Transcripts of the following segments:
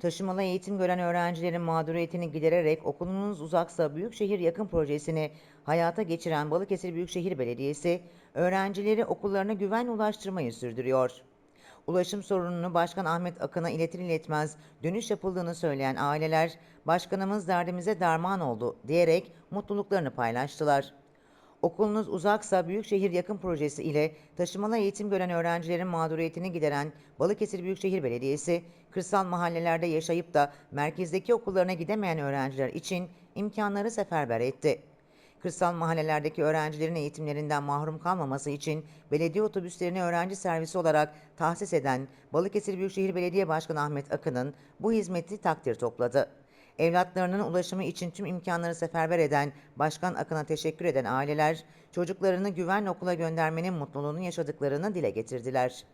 taşımalı eğitim gören öğrencilerin mağduriyetini gidererek okulunuz uzaksa Büyükşehir Yakın projesini hayata geçiren Balıkesir Büyükşehir Belediyesi, öğrencileri okullarına güvenle ulaştırmayı sürdürüyor. Ulaşım sorununu Başkan Ahmet Akın'a iletir iletmez dönüş yapıldığını söyleyen aileler, başkanımız derdimize derman oldu diyerek mutluluklarını paylaştılar. Okulunuz uzaksa Büyükşehir Yakın Projesi ile taşımalı eğitim gören öğrencilerin mağduriyetini gideren Balıkesir Büyükşehir Belediyesi, kırsal mahallelerde yaşayıp da merkezdeki okullarına gidemeyen öğrenciler için imkanları seferber etti. Kırsal mahallelerdeki öğrencilerin eğitimlerinden mahrum kalmaması için belediye otobüslerini öğrenci servisi olarak tahsis eden Balıkesir Büyükşehir Belediye Başkanı Ahmet Akın'ın bu hizmeti takdir topladı. Evlatlarının ulaşımı için tüm imkanları seferber eden Başkan Akın'a teşekkür eden aileler, çocuklarını güvenle okula göndermenin mutluluğunu yaşadıklarını dile getirdiler.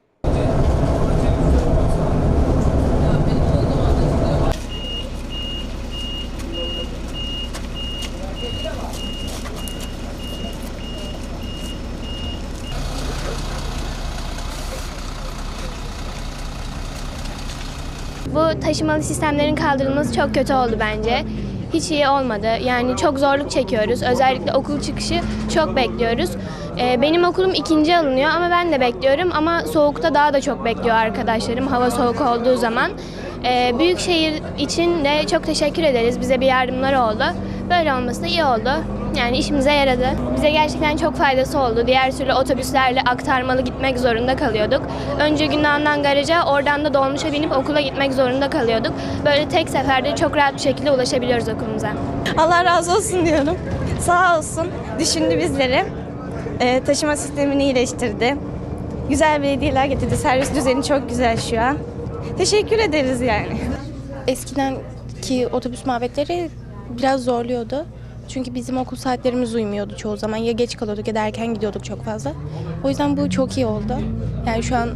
Bu taşımalı sistemlerin kaldırılması çok kötü oldu bence. Hiç iyi olmadı. Yani çok zorluk çekiyoruz. Özellikle okul çıkışı çok bekliyoruz. Ee, benim okulum ikinci alınıyor ama ben de bekliyorum. Ama soğukta daha da çok bekliyor arkadaşlarım hava soğuk olduğu zaman. Ee, Büyükşehir için de çok teşekkür ederiz. Bize bir yardımları oldu. Böyle olması da iyi oldu. Yani işimize yaradı. Bize gerçekten çok faydası oldu. Diğer türlü otobüslerle aktarmalı gitmek zorunda kalıyorduk. Önce Gündoğan'dan garaja, oradan da dolmuşa binip okula gitmek zorunda kalıyorduk. Böyle tek seferde çok rahat bir şekilde ulaşabiliyoruz okulumuza. Allah razı olsun diyorum. Sağ olsun düşündü bizleri. Ee, taşıma sistemini iyileştirdi. Güzel belediyeler getirdi. Servis düzeni çok güzel şu an. Teşekkür ederiz yani. Eskiden ki otobüs muhabbetleri biraz zorluyordu. Çünkü bizim okul saatlerimiz uymuyordu çoğu zaman. Ya geç kalıyorduk ya da erken gidiyorduk çok fazla. O yüzden bu çok iyi oldu. Yani şu an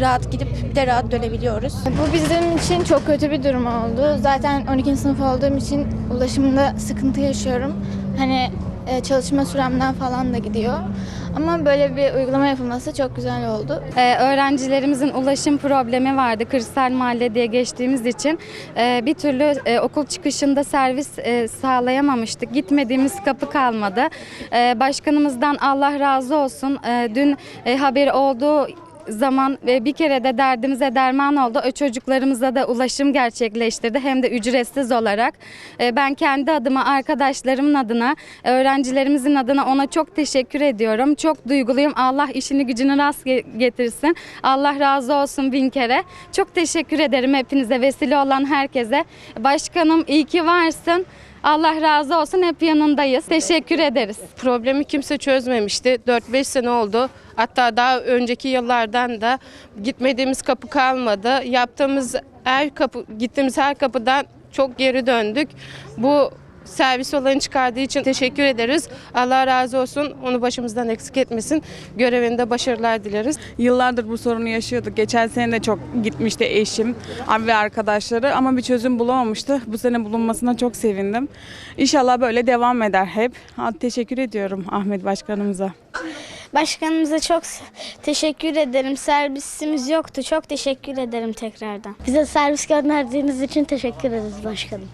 rahat gidip de rahat dönebiliyoruz. Bu bizim için çok kötü bir durum oldu. Zaten 12. sınıf olduğum için ulaşımda sıkıntı yaşıyorum. Hani e, çalışma süremden falan da gidiyor. Ama böyle bir uygulama yapılması çok güzel oldu. Ee, öğrencilerimizin ulaşım problemi vardı kırsal mahalle diye geçtiğimiz için Ee, bir türlü e, okul çıkışında servis e, sağlayamamıştık. Gitmediğimiz kapı kalmadı. Ee, başkanımızdan Allah razı olsun. Ee, dün e, haberi olduğu zaman ve bir kere de derdimize derman oldu. O çocuklarımıza da ulaşım gerçekleştirdi hem de ücretsiz olarak. Ee, Ben kendi adıma, arkadaşlarımın adına, öğrencilerimizin adına ona çok teşekkür ediyorum. Çok duyguluyum. Allah işini gücünü rast ge- getirsin. Allah razı olsun bin kere. Çok teşekkür ederim hepinize, vesile olan herkese. Başkanım iyi ki varsın. Allah razı olsun hep yanındayız. Teşekkür ederiz. Problemi kimse çözmemişti. 4-5 sene oldu. Hatta daha önceki yıllardan da gitmediğimiz kapı kalmadı. Yaptığımız her kapı, gittiğimiz her kapıdan çok geri döndük. Bu servis olayını çıkardığı için teşekkür ederiz. Allah razı olsun. Onu başımızdan eksik etmesin. Görevinde başarılar dileriz. Yıllardır bu sorunu yaşıyorduk. Geçen sene de çok gitmişti eşim abi ve arkadaşları ama bir çözüm bulamamıştı. Bu sene bulunmasına çok sevindim. İnşallah böyle devam eder hep. Teşekkür ediyorum Ahmet Başkanımıza. Başkanımıza çok teşekkür ederim. Servisimiz yoktu. Çok teşekkür ederim tekrardan. Bize servis gönderdiğiniz için teşekkür ederiz başkanım.